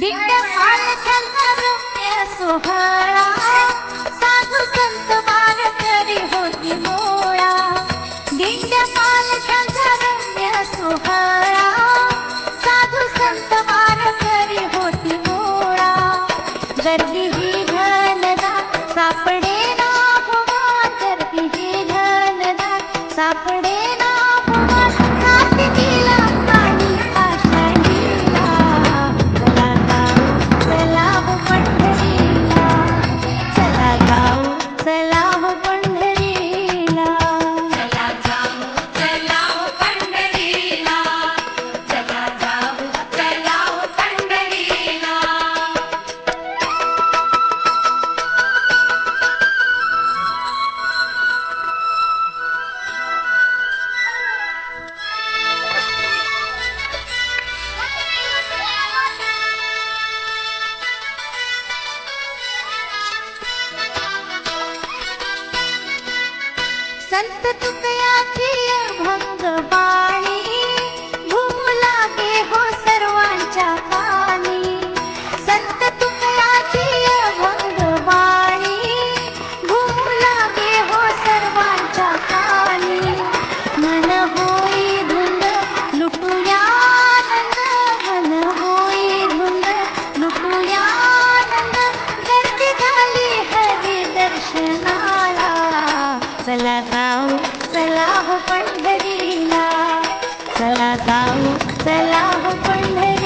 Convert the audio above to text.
बिंद पाल कंद रुपया सुहारा साधु संत संत तुम्हें आखिर चला जाऊ चला हो पंढरीला चला हो